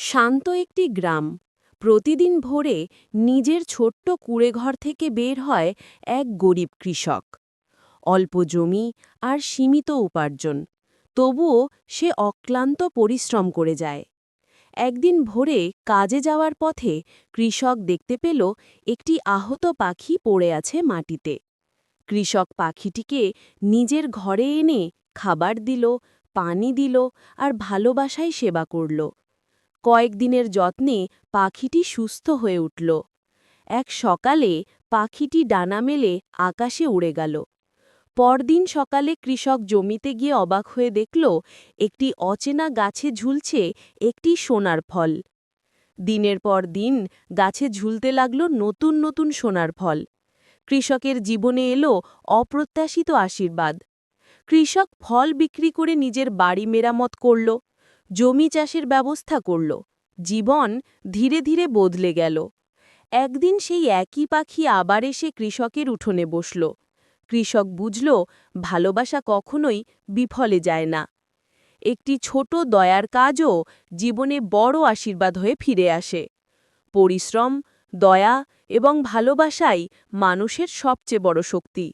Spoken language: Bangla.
শান্ত একটি গ্রাম। প্রতিদিন ভোরে নিজের ছোট্ট কুড়েঘর থেকে বের হয় এক গরিব কৃষক। অল্প জমি আর সীমিত উপার্জন, তবুও সে অক্লান্ত পরিশ্রম করে যায়। একদিন ভোরে কাজে যাওয়ার পথে কৃষক দেখতে পেল একটি আহত পাখি পড়ে আছে মাটিতে। কৃষক পাখিটিকে নিজের ঘরে এনে খাবার দিল, পানি দিল আর ভালোবাসায় সেবা করল। কয়েকদিনের যত্নে পাখিটি সুস্থ হয়ে উঠল। এক সকালে পাখিটি ডানা মেলে আকাশে উড়ে গেল। পরদিন সকালে কৃষক জমিতে গিয়ে অবাক হয়ে দেখল, একটি অচেনা গাছে ঝুলছে একটি সোনার ফল। দিনের পর দিন গাছে ঝুলতে লাগল নতুন নতুন সোনার ফল। কৃষকের জীবনে এলো অপ্রত্যাশিত আশীর্বাদ। কৃষক ফল বিক্রি করে নিজের বাড়ি মেরামত করল। জমি চাষের ব্যবস্থা করল। জীবন ধীরে ধীরে বদলে গেল। একদিন সেই একই পাখি আবার এসে কৃষকের উঠোনে বসল। কৃষক বুঝল, ভালোবাসা কখনোই বিফলে যায় না। একটি ছোট দয়ার কাজও জীবনে বড় আশীর্বাদ হয়ে ফিরে আসে। পরিশ্রম, দয়া এবং ভালোবাসাই মানুষের সবচেয়ে বড় শক্তি।